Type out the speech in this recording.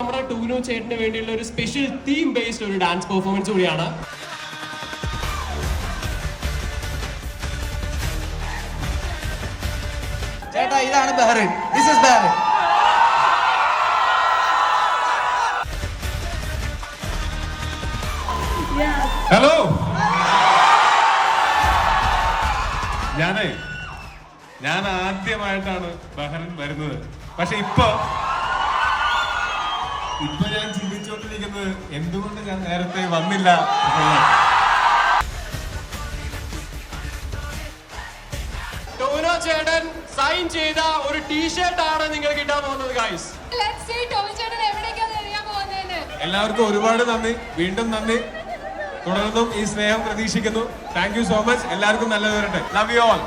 നമ്മുടെ ടൂനു ചേട്ടന് വേണ്ടിയുള്ള ഒരു സ്പെഷ്യൽ തീം ബേസ്ഡ് ഒരു ഡാൻസ് പെർഫോമൻസ് കൂടിയാണ്. ചേട്ടാ ഇതാണ് ദിസ് ഇസ് ബഹ്റിൻ. ഞാനേ ഞാൻ ആദ്യമായിട്ടാണ് ബഹ്റിൻ വരുന്നത്. പക്ഷെ ഇപ്പൊ ഇപ്പൊ ഞാൻ ചിന്തിച്ചുകൊണ്ടിരിക്കുന്നത് എന്തുകൊണ്ട് ഞാൻ നേരത്തെ വന്നില്ല? ടോനോ ചേട്ടൻ സൈൻ ചെയ്ത ഒരു ടീഷർട്ട് ആണ് നിങ്ങൾ കിട്ടാൻ പോകുന്നത് ഗൈസ്. എല്ലാവർക്കും ഒരുപാട് നന്ദി. വീണ്ടും നന്ദി. തുടർന്നും ഈ സ്നേഹം പ്രതീക്ഷിക്കുന്നു. താങ്ക് യു സോ മച്ച് എല്ലാവർക്കും നല്ലത് വരട്ടെ. Love you all